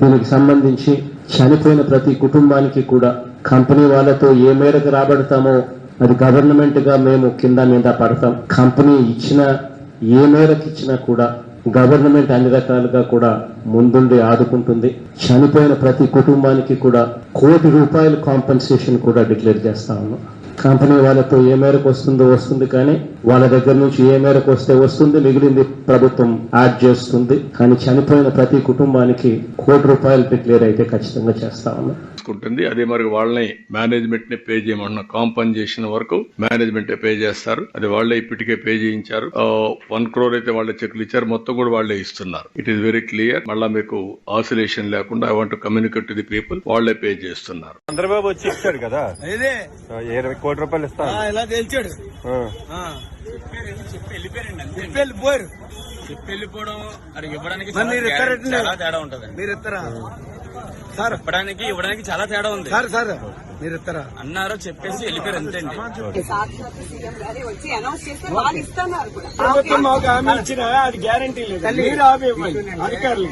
దీనికి సంబంధించి చనిపోయిన ప్రతి కుటుంబానికి కూడా కంపెనీ వాళ్ళతో ఏ మేరకు రాబడతామో అది గవర్నమెంట్గా మేము కింద మీద పడతాం. కంపెనీ ఇచ్చిన ఏ మేరకు ఇచ్చినా కూడా గవర్నమెంట్ అన్ని రకాలుగా కూడా ముందుండి ఆదుకుంటుంది. చనిపోయిన ప్రతి కుటుంబానికి కూడా కోటి రూపాయల కాంపెన్సేషన్ కూడా డిక్లేర్ చేస్తా ఉన్నాం. కంపెనీ వాళ్ళతో ఏ మేరకు వస్తుందో వస్తుంది కానీ వాళ్ళ దగ్గర నుంచి ఏ మేరకు వస్తే వస్తుంది మిగిలింది ప్రభుత్వం యాడ్ చేస్తుంది. కానీ చనిపోయిన ప్రతి కుటుంబానికి కోటి రూపాయలు డిక్లేర్ అయితే ఖచ్చితంగా చేస్తా ఉన్నాం. తీసుకుంటుంది. అదే మరి వాళ్ళని మేనేజ్మెంట్ని పే చేయమన్న కాంపన్సేషన్ వరకు మేనేజ్మెంట్ పే చేస్తారు. అది వాళ్ళే ఇప్పటికే పే చేయించారు. వన్ క్రోర్ అయితే వాళ్ళే చెక్లు ఇచ్చారు. మొత్తం కూడా వాళ్ళే ఇస్తున్నారు. ఇట్ ఈస్ వెరీ క్లియర్ మళ్ళా మీకు ఆసిలేషన్ లేకుండా I want communicate to the people వాళ్ళే పే చేస్తున్నారు. చంద్రబాబు వచ్చి ఇచ్చాడు కదా? ఇరవై కోటి రూపాయలు ఆ, ఇస్తాను ఇలా తెలిచాడు. ఆ. చెప్పి వెళ్ళిపోయారు. వెళ్ళిపోవడం ఇవ్వడానికి తేడా ఉంటది మీరు ఇస్తారా? సార్. ఇవ్వడానికి ఇవ్వడానికి చాలా తేడా ఉంది. Sir sir. మీరు ఇస్తారా అన్నారు చెప్పేసి వెళ్ళిపోయారు అంతే సాక్షాత్ సీఎం గారే వచ్చి అనౌన్స్ చేస్తే వాళ్ళు ఇస్తున్నారు కూడా. ప్రభుత్వం మాకు హామీ ఇచ్చిన అది గ్యారంటీ లేదు. మీరు అధికారులు.